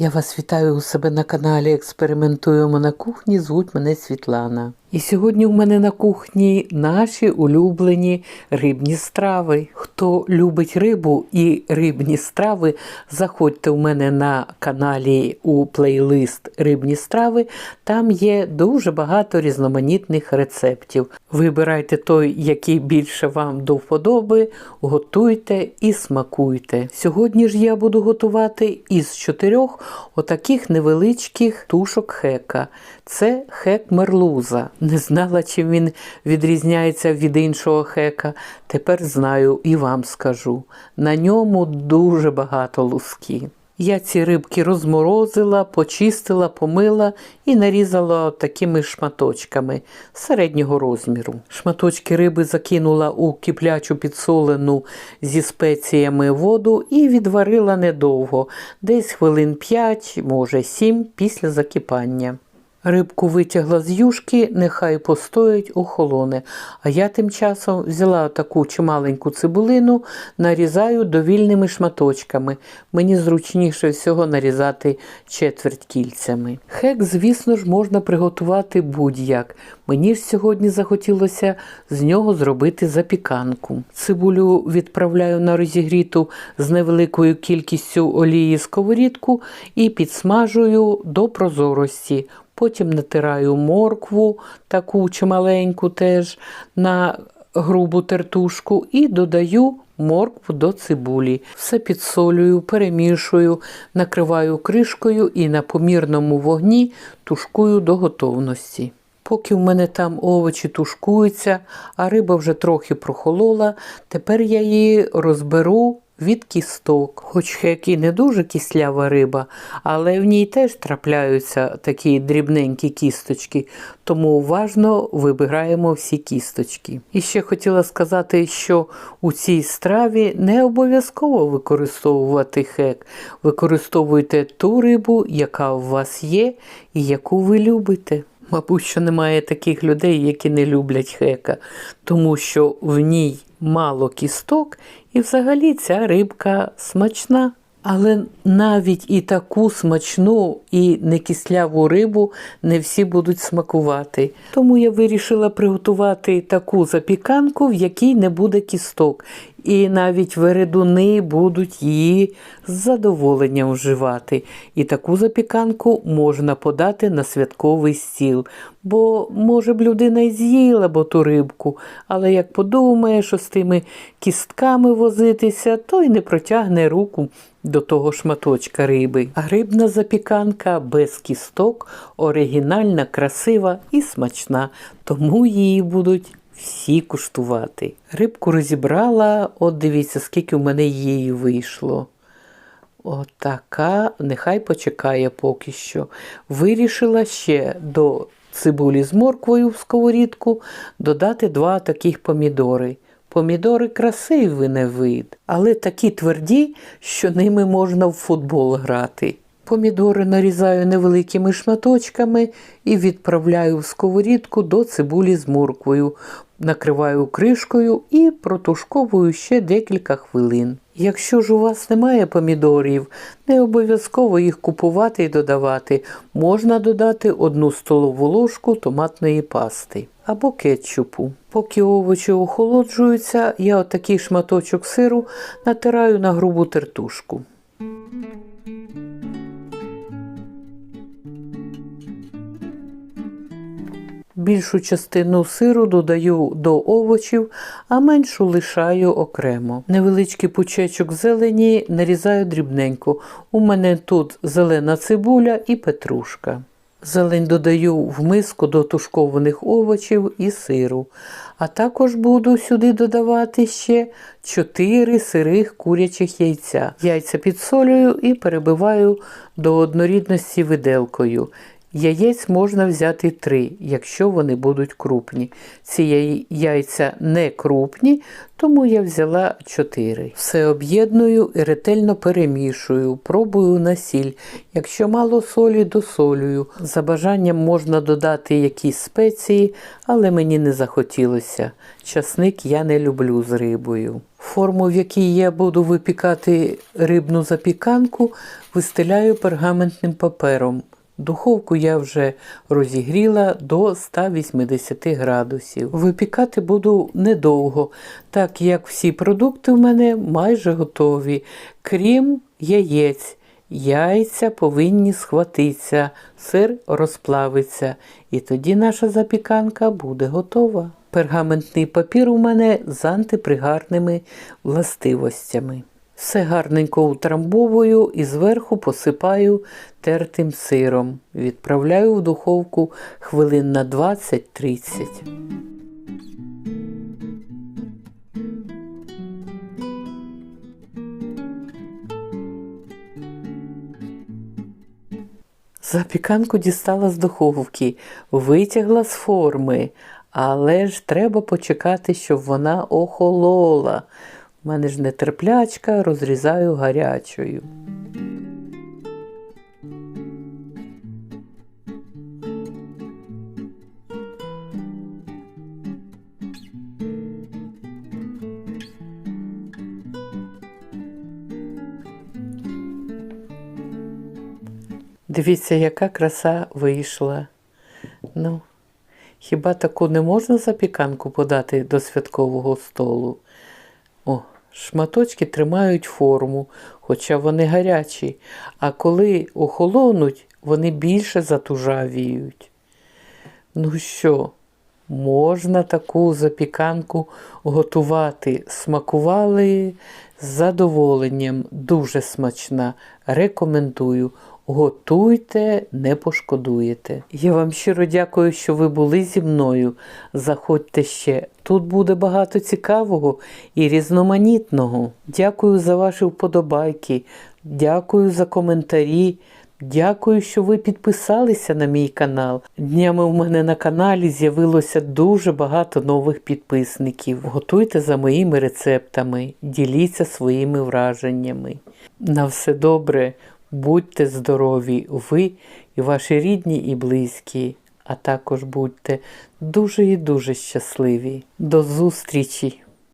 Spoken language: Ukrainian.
Я вас вітаю у себе на каналі Експериментуємо на кухні. Звуть мене Світлана. І сьогодні у мене на кухні наші улюблені рибні страви. Хто любить рибу і рибні страви, заходьте у мене на каналі у плейлист Рибні страви. Там є дуже багато різноманітних рецептів. Вибирайте той, який більше вам до вподоби, готуйте і смакуйте. Сьогодні ж я буду готувати із чотирьох отаких невеличких тушок хека. Це хек мерлуза. Не знала, чим він відрізняється від іншого хека. Тепер знаю і вам скажу. На ньому дуже багато луски. Я ці рибки розморозила, почистила, помила і нарізала такими шматочками середнього розміру. Шматочки риби закинула у киплячу підсолену зі спеціями воду і відварила недовго, десь хвилин 5, може 7 після закипання. Рибку витягла з юшки, нехай постоїть охолоне. А я тим часом взяла таку чималеньку цибулину, нарізаю довільними шматочками. Мені зручніше всього нарізати четверть кільцями. Хек, звісно ж, можна приготувати будь-як. Мені ж сьогодні захотілося з нього зробити запіканку. Цибулю відправляю на розігріту з невеликою кількістю олії сковорідку і підсмажую до прозорості. Потім натираю моркву, таку чималеньку теж на грубу тертушку, і додаю моркву до цибулі. Все підсолюю, перемішую, накриваю кришкою і на помірному вогні тушкую до готовності. Поки в мене там овочі тушкуються, а риба вже трохи прохолола, тепер я її розберу від кісток. Хоч хек і не дуже кислява риба, але в ній теж трапляються такі дрібненькі кісточки, тому уважно вибираємо всі кісточки. І ще хотіла сказати, що у цій страві не обов'язково використовувати хек. Використовуйте ту рибу, яка у вас є і яку ви любите. Мабуть, що немає таких людей, які не люблять хека, тому що в ній мало кісток, і взагалі ця рибка смачна. Але навіть і таку смачну і некисляву рибу не всі будуть смакувати. Тому я вирішила приготувати таку запіканку, в якій не буде кісток. І навіть вередуни будуть її з задоволенням вживати. І таку запіканку можна подати на святковий стіл. Бо, може б, людина й з'їла бо ту рибку, але як подумає, що з тими кістками возитися, то й не протягне руку до того шматочка риби. А рибна запіканка без кісток, оригінальна, красива і смачна, тому її будуть всі куштувати. Рибку розібрала, от дивіться, скільки в мене її вийшло. Отака, нехай почекає поки що. Вирішила ще до цибулі з морквою в сковорідку додати два таких помідори. Помідори красивий на вид, але такі тверді, що ними можна в футбол грати. Помідори нарізаю невеликими шматочками і відправляю в сковорідку до цибулі з морквою, накриваю кришкою і протушковую ще декілька хвилин. Якщо ж у вас немає помідорів, не обов'язково їх купувати і додавати. Можна додати одну столову ложку томатної пасти або кетчупу. Поки овочі охолоджуються, я отакий шматочок сиру натираю на грубу тертушку. Більшу частину сиру додаю до овочів, а меншу лишаю окремо. Невеличкий пучечок зелені нарізаю дрібненько. У мене тут зелена цибуля і петрушка. Зелень додаю в миску до тушкованих овочів і сиру. А також буду сюди додавати ще 4 сирих курячих яйця. Яйця підсолюю і перебиваю до однорідності виделкою. Яєць можна взяти три, якщо вони будуть крупні. Ці яйця не крупні, тому я взяла чотири. Все об'єдную і ретельно перемішую, пробую на сіль. Якщо мало солі, досолюю. За бажанням можна додати якісь спеції, але мені не захотілося. Часник я не люблю з рибою. Форму, в якій я буду випікати рибну запіканку, вистеляю пергаментним папером. Духовку я вже розігріла до 180 градусів. Випікати буду недовго, так як всі продукти в мене майже готові, крім яєць. Яйця повинні схватитися, сир розплавиться, і тоді наша запіканка буде готова. Пергаментний папір у мене з антипригарними властивостями. Все гарненько утрамбовую і зверху посипаю тертим сиром. Відправляю в духовку хвилин на 20-30. Запіканку дістала з духовки, витягла з форми, але ж треба почекати, щоб вона охолола. У мене ж нетерплячка, розрізаю гарячою. Дивіться, яка краса вийшла. Ну, хіба таку не можна запіканку подати до святкового столу? Шматочки тримають форму, хоча вони гарячі, а коли охолонуть, вони більше затужавіють. Ну що, можна таку запіканку готувати? Смакували з задоволенням, дуже смачна. Рекомендую. Готуйте, не пошкодуєте. Я вам щиро дякую, що ви були зі мною. Заходьте ще. Тут буде багато цікавого і різноманітного. Дякую за ваші вподобайки, дякую за коментарі. Дякую, що ви підписалися на мій канал. Днями у мене на каналі з'явилося дуже багато нових підписників. Готуйте за моїми рецептами, діліться своїми враженнями. На все добре, будьте здорові, ви і ваші рідні і близькі, а також будьте дуже і дуже щасливі. До зустрічі!